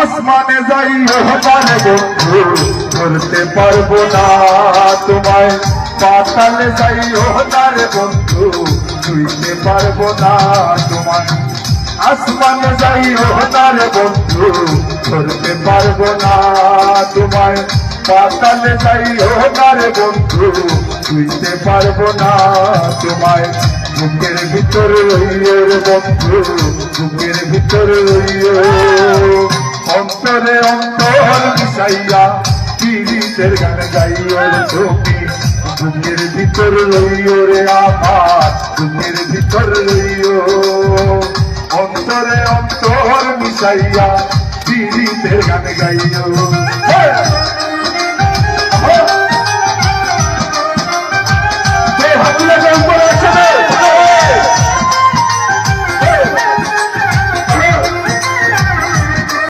আসমানে যাই তার বন্ধু ধরতে পারব না তোমায়। পাতালে যাই তার বন্ধু, ছুঁইতে পারব না তোমায়। আসমানে যাই তার বন্ধু ধরতে পারব না তোমায়। পাতালে যাই তার বন্ধু, ছুঁইতে পারব না তোমায়। বুকের ভিতর রইয়ে বন্ধু, বুকের ভিতর রইয়ে অন্তরে অন্তর মিশাইয়া পীড়িতের গান গাইও তুমি বুকের ভিতর রইও রে আমার বুকের ভিতর রইও। অন্তরে অন্তর মিশাইয়া পীড়িতের গান গাইও।